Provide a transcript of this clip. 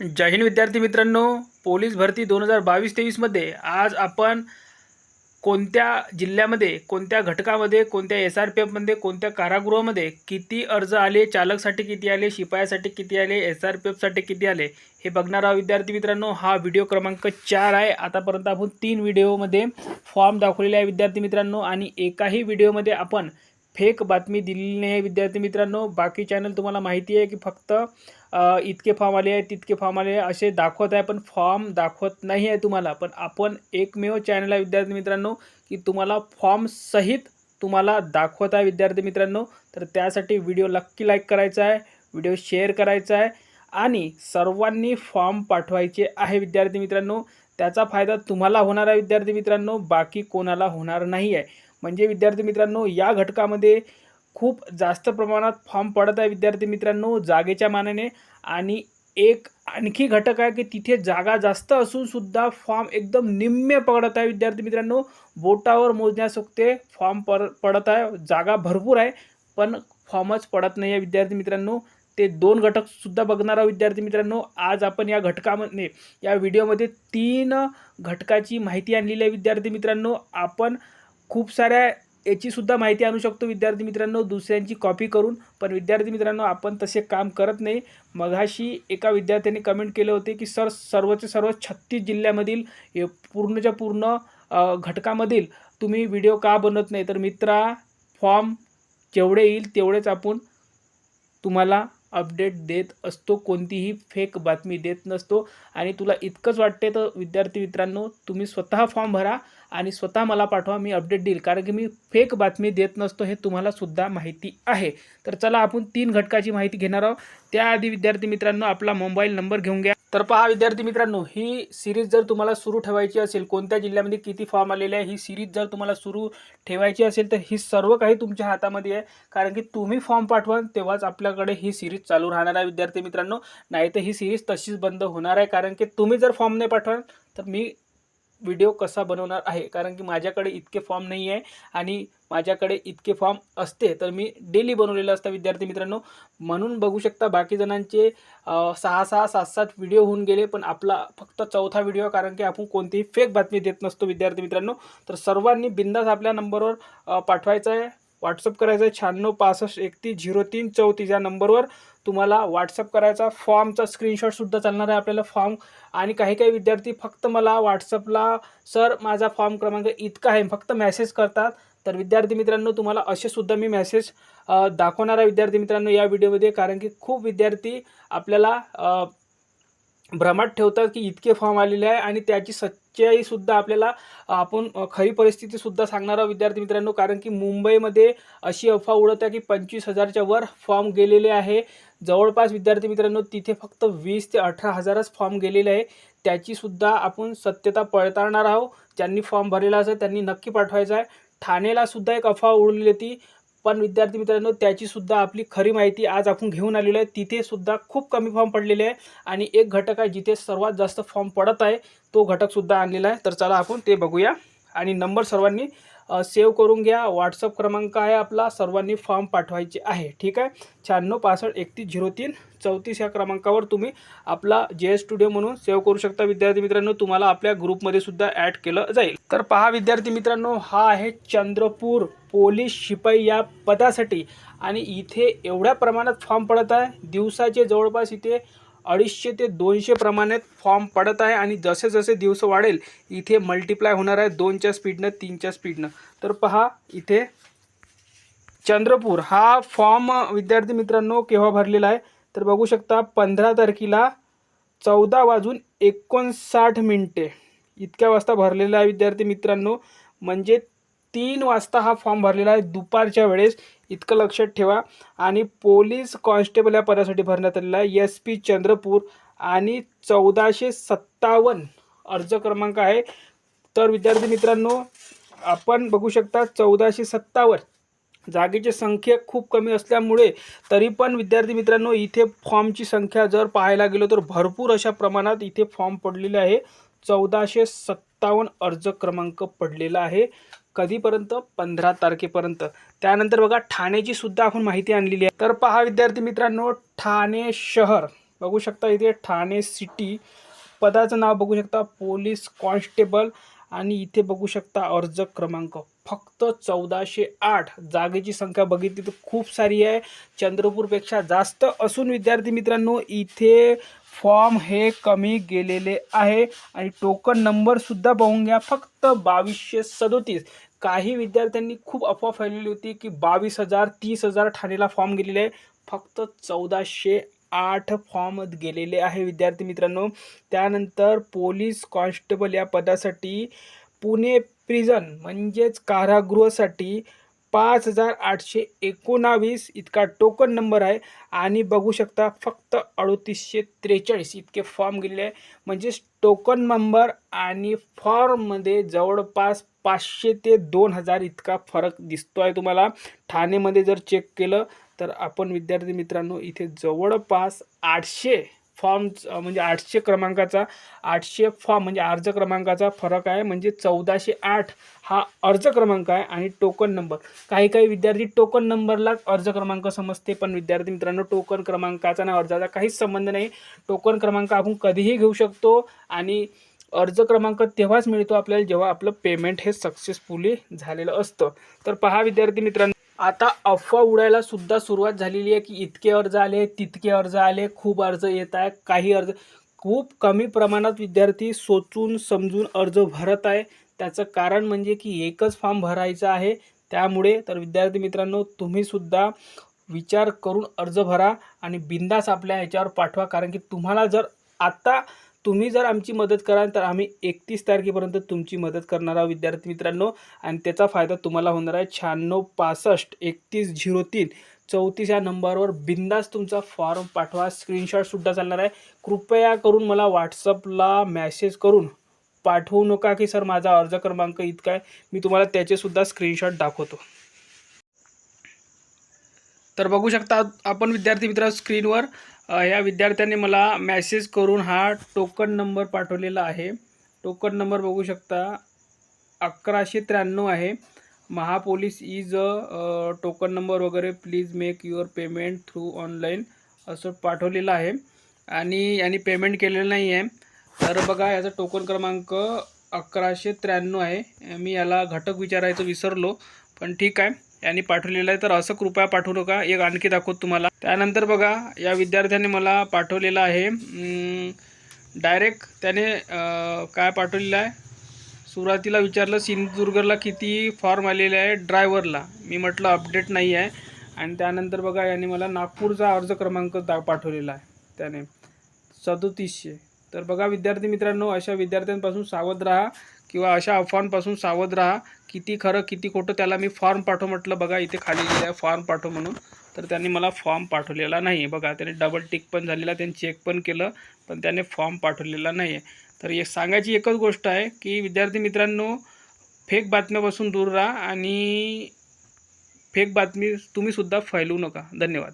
जय हिंद विद्यार्थी मित्रांनो. पोलीस भरती दोन हजार बावीस तेवीसमध्ये आज आपण कोणत्या जिल्ह्यामध्ये कोणत्या घटकामध्ये कोणत्या एस आर पी एफमध्ये कोणत्या कारागृहामध्ये किती अर्ज आले चालकसाठी किती आले शिपायासाठी किती आले एस आर पी एफसाठी किती आले हे बघणार आहोत विद्यार्थी मित्रांनो. हा व्हिडिओ क्रमांक चार आहे. आतापर्यंत आपण तीन व्हिडिओमध्ये फॉर्म दाखवलेले आहे विद्यार्थी मित्रांनो आणि एकाही व्हिडिओमध्ये आपण फेक बातमी दिलेली नाही आहे विद्यार्थी मित्रांनो. बाकी चॅनल तुम्हाला माहिती आहे की फक्त इतके फॉर्म आले आहेत तितके फॉर्म आले असे दाखवत आहे पण फॉर्म दाखवत नाही आहे तुम्हाला. पण आपण एकमेव चॅनल आहे विद्यार्थी मित्रांनो की तुम्हाला फॉर्म सहित तुम्हाला दाखवत आहे विद्यार्थी मित्रांनो. तर त्यासाठी व्हिडिओ नक्की लाईक करायचा आहे व्हिडिओ शेअर करायचा आहे. आणि सर्वांनी फॉर्म पाठवायचे आहे विद्यार्थी मित्रांनो. त्याचा फायदा तुम्हाला होणार आहे विद्यार्थी मित्रांनो. बाकी कोणाला होणार नाही आहे म्हणजे विद्यार्थी मित्रांनो या घटकामध्ये खूप जास्त प्रमाणात फॉर्म पडत आहे विद्यार्थी मित्रांनो जागेच्या मानाने. आणि एक आणखी घटक आहे की तिथे जागा जास्त असून सुद्धा फॉर्म एकदम निम्मे पडत आहे विद्यार्थी मित्रांनो. बोटावर मोजण्यासोबते फॉर्म पर पडत आहे जागा भरपूर आहे पण फॉर्मच पडत नाही आहे विद्यार्थी मित्रांनो. ते दोन घटकसुद्धा बघणार आहोत विद्यार्थी मित्रांनो. आज आपण या घटकामध्ये या व्हिडिओमध्ये तीन घटकाची माहिती आणलेली आहे विद्यार्थी मित्रांनो. आपण खूप साऱ्या याची सुद्धा माहिती आणू शकतो विद्यार्थी मित्रांनो दुसऱ्यांची कॉपी करून. पण विद्यार्थी मित्रांनो आपण तसे काम करत नाही. मघाशी एका विद्यार्थ्याने कमेंट केले होते की सर सर्वचे सर्व छत्तीस जिल्ह्यामधील पूर्णच्या पूर्ण घटकामधील तुम्ही व्हिडिओ का बनवत नाही? तर मित्रा फॉर्म जेवढे येईल तेवढेच आपण तुम्हाला अपडेट देत असतो कोणतीही फेक बातमी देत नसतो. आणि तुला इतकंच वाटते तर विद्यार्थी मित्रांनो तुम्ही स्वतः फॉर्म भरा आणि स्वतः मला पाठवा मी अपडेट देईल. कारण की मी फेक बातमी देत नसतो हे तुम्हाला सुद्धा माहिती आहे. तर चला आपण तीन घटकाची माहिती घेणार आहोत. त्याआधी विद्यार्थी मित्रांनो आपला मोबाईल नंबर घेऊन घ्या. तर पहा विद्यार्थी मित्रांनो ही सिरीज जर तुम्हाला सुरू ठेवायची असेल कोणत्या जिल्ह्यामध्ये किती फॉर्म आलेले आहे ही सिरीज जर तुम्हाला सुरू ठेवायची असेल तर ही सर्व काही तुमच्या हातामध्ये आहे. कारण की तुम्ही फॉर्म पाठवाल तेव्हाच आपल्याकडे ही सिरीज चालू राहणार आहे विद्यार्थी मित्रांनो. नाही तर ही सिरीज तशीच बंद होणार आहे कारण की तुम्ही जर फॉर्म नाही पाठवाल तर मी व्हिडिओ कसा बनवणार आहे? कारण की माझ्याकडे इतके फॉर्म नाही आहे आणि माझ्याकडे इतके फॉर्म असते तर मी डेली बनवलेलं असतं विद्यार्थी मित्रांनो. म्हणून बघू शकता बाकी जणांचे सहा सहा सात सात व्हिडिओ होऊन गेले पण आपला फक्त चौथा व्हिडिओ कारण की आपण कोणतीही फेक बातमी देत नसतो विद्यार्थी मित्रांनो. तर सर्वांनी बिंदास आपल्या नंबरवर पाठवायचं आहे व्हॉट्सअप करायचं आहे शहाण्णव पासष्ट एकतीस झिरो तीन चौतीस या नंबरवर तुम्हाला व्हॉट्सअप करायचा फॉर्मचा स्क्रीनशॉटसुद्धा चालणार आहे आपल्याला फॉर्म आणि काही काही विद्यार्थी फक्त मला व्हॉट्सअपला सर माझा फॉर्म क्रमांक इतका आहे फक्त मेसेज करतात. तर विद्यार्थी मित्रांनो तुम्हाला असे सुद्धा मी मेसेज दाखवणार आहे विद्यार्थी मित्रांनो या व्हिडिओमध्ये कारण की खूप विद्यार्थी आपल्याला भ्रमात ठेवतात की इतके फॉर्म आलेले आहे आणि त्याची सच्चाईसुद्धा आपल्याला आपण खरी परिस्थितीसुद्धा सांगणार आहोत विद्यार्थी मित्रांनो. कारण की मुंबईमध्ये अशी अफवा उडत आहे की पंचवीस हजारच्या वर फॉर्म गेलेले आहे. जवळपास विद्यार्थी मित्रांनो तिथे फक्त वीस ते अठरा हजारच फॉर्म गेलेले आहे. त्याचीसुद्धा आपण सत्यता पळताळणार आहोत. ज्यांनी फॉर्म भरलेला असेल त्यांनी नक्की पाठवायचा आहे. ठाणेला सुद्धा एक अफवा उडलेली होती. पण विद्यार्थी मित्रांनो त्याचीसुद्धा आपली खरी माहिती आज आपण घेऊन आलेलो आहे. तिथे सुद्धा खूप कमी फॉर्म पडलेले आहे आणि एक घटक आहे जिथे सर्वात जास्त फॉर्म पडत आहे तो घटकसुद्धा आणलेला आहे. तर चला आपण ते बघूया. आणि नंबर सर्वांनी सेव्ह करून घ्या. व्हॉट्सअप क्रमांक आहे आपला. सर्वांनी फॉर्म पाठवायचे आहे. ठीक आहे? शहाण्णव पासष्ट एकतीस झिरो तीन चौतीस या क्रमांकावर तुम्ही आपला जे एस स्टुडिओ म्हणून सेव्ह करू शकता. विद्यार्थी मित्रांनो तुम्हाला आपल्या ग्रुपमध्ये सुद्धा ॲड केलं जाईल. तर पहा विद्यार्थी मित्रांनो हा आहे चंद्रपूर पोलीस शिपाई या पदासाठी. आणि इथे एवढ्या प्रमाणात फॉर्म पडत आहे. दिवसाचे जवळपास इथे अडीचशे ते दोनशे प्रमाणात फॉर्म पडत आहे आणि जसे जसे दिवस वाढेल इथे मल्टिप्लाय होणार आहे दोनच्या स्पीडनं तीनच्या स्पीडनं तर पहा इथे चंद्रपूर हा फॉर्म विद्यार्थी मित्रांनो केव्हा भरलेला आहे? तर बघू शकता पंधरा तारखेला चौदा वाजून एकोणसाठ मिनटे. इतक्या वाजता भरलेला आहे विद्यार्थी मित्रांनो. म्हणजे तीन वाजता हा फॉर्म भरलेला आहे. दुपारच्या वेळेस इतकं लक्षात ठेवा. आणि पोलीस कॉन्स्टेबल या पदासाठी भरण्यात आलेला आहे. एस पी चंद्रपूर आणि चौदाशे सत्तावन्न अर्ज क्रमांक आहे. तर विद्यार्थी मित्रांनो आपण बघू शकता चौदाशे सत्तावन्न. जागेची संख्या खूप कमी असल्यामुळे तरी पण विद्यार्थी मित्रांनो इथे फॉर्मची संख्या जर पाहायला गेलो तर भरपूर अशा प्रमाणात इथे फॉर्म पडलेले आहे. चौदाशे सत्तावन्न अर्ज क्रमांक पडलेला आहे. कधीपर्यंत? पंधरा तारखेपर्यंत. त्यानंतर बघा ठाण्याची सुद्धा आपण माहिती आणलेली आहे. तर पहा विद्यार्थी मित्रांनो ठाणे शहर. बघू शकता इथे ठाणे सिटी पदाचं नाव बघू शकता पोलीस कॉन्स्टेबल आणि इथे बघू शकता अर्ज क्रमांक. फक्त चौदाशे आठ. जागेची संख्या बघितली तर खूप सारी आहे. चंद्रपूरपेक्षा जास्त असून विद्यार्थी मित्रांनो इथे फॉर्म हे कमी गेलेले आहे आणि टोकन नंबरसुद्धा पाहून घ्या फक्त बावीसशे सदोतीस. काही विद्यार्थ्यांनी खूप अफवा फैलवली होती की बावीस हजार तीस हजार ठाणेला फॉर्म गेलेले आहे. फक्त चौदाशे आठ फॉर्म गेलेले आहे विद्यार्थी मित्रांनो. त्यानंतर पोलीस कॉन्स्टेबल या पदासाठी पुणे प्रिझन म्हणजेच कारागृहासाठी पाच हजार आठशे एकोणावीस इतका टोकन नंबर आहे. आणि बघू शकता फक्त अडतीसशे त्रेचाळीस इतके फॉर्म गेलेले आहे. म्हणजेच टोकन नंबर आणि फॉर्ममध्ये जवळपास पाचशे ते दोन हजार इतका फरक दिसतो आहे तुम्हाला. ठाणेमध्ये जर चेक केलं तर आपण विद्यार्थी मित्रांनो इथे जवळपास आठशे फॉर्म म्हणजे आठशे क्रमांकाचा आठशे फॉर्म म्हणजे अर्ज क्रमांकाचा फरक आहे. म्हणजे चौदाशे आठ हा अर्ज क्रमांक आहे आणि टोकन नंबर. काही काही विद्यार्थी टोकन नंबरला अर्ज क्रमांक समजते पण विद्यार्थी मित्रांनो टोकन क्रमांकाचा ना अर्जाचा काहीच संबंध नाही. टोकन क्रमांक आपण कधीही घेऊ शकतो आणि अर्ज क्रमांक तेव्हाच मिळतो आपल्याला जेव्हा आपलं पेमेंट हे सक्सेसफुली झालेलं असतं. तर पहा विद्यार्थी मित्रांनो. आता अफवा उडायला सुद्धा सुरुवात झालेली आहे की इतके अर्ज आले तितके अर्ज आले खूप अर्ज येत आहे काही अर्ज खूप कमी प्रमाणात विद्यार्थी सोचून समजून अर्ज भरत आहे. त्याचं कारण म्हणजे की एकच फॉर्म भरायचा आहे. त्यामुळे तर विद्यार्थी मित्रांनो तुम्हीसुद्धा विचार करून अर्ज भरा आणि बिंदास आपल्या ह्याच्यावर पाठवा. कारण की तुम्हाला जर आत्ता तुम्ही जर आमची मदत कराल तर आम्ही एकतीस तारखेपर्यंत तुमची मदत करणार आहोत विद्यार्थी मित्रांनो. आणि त्याचा फायदा तुम्हाला होणार आहे शहाण्णव पासष्ट एकतीस झिरो तीन. चौतीस या नंबरवर बिंदास तुमचा फॉर्म पाठवा. स्क्रीनशॉटसुद्धा चालणार आहे. कृपया करून मला व्हॉट्सअपला मॅसेज करून पाठवू नका की सर माझा अर्ज क्रमांक इतका आहे. मी तुम्हाला त्याचेसुद्धा स्क्रीनशॉट दाखवतो. तर बघू शकता आपण विद्यार्थी मित्र स्क्रीनवर या विद्यार्थ्यांनी मला मॅसेज करून हा टोकन नंबर पाठवलेला आहे. टोकन नंबर बघू शकता अकराशे त्र्याण्णव आहे. महापोलीस इज अ टोकन नंबर वगैरे please make your payment through online असं पाठवलेलं आहे. आणि यांनी पेमेंट केलेलं नाही आहे तर बघा याचा टोकन क्रमांक अकराशे त्र्याण्णव आहे. मी याला घटक विचारायचं विसरलो पण ठीक आहे. यांनी पाठवलेलं आहे. तर असं कृपया पाठवू नका. एक आणखी दाखवतो तुम्हाला. त्यानंतर बघा या विद्यार्थ्याने मला पाठवलेलं आहे. डायरेक्ट त्याने काय पाठवलेलं आहे? सुरुवातीला विचारलं सिंधुदुर्गला किती फॉर्म आलेले आहे? ड्रायव्हरला मी म्हटलं अपडेट नाही आहे. आणि त्यानंतर बघा याने मला नागपूरचा अर्ज क्रमांक दा पाठवलेला आहे. त्याने. सदोतीसशे. तर बघा विद्यार्थी मित्रांनो अशा विद्यार्थ्यांपासून सावध राहा. किंवा अशा अफवांपासून सावध राहा. किती खरं किती खोटं त्याला मी फॉर्म पाठव म्हटलं बघा इथे खाली लिहिलं आहे फॉर्म पाठव म्हणून. तर त्यांनी मला फॉर्म पाठवलेला नाही बघा त्याने डबल टिक पण झालेला त्यांनी चेक पण केलं पण त्याने फॉर्म पाठवलेला नाही आहे तर एक सांगायची एकच गोष्ट आहे की विद्यार्थी मित्रांनो फेक बातम्यापासून दूर राहा आणि फेक बातमी तुम्हीसुद्धा फैलवू नका. धन्यवाद.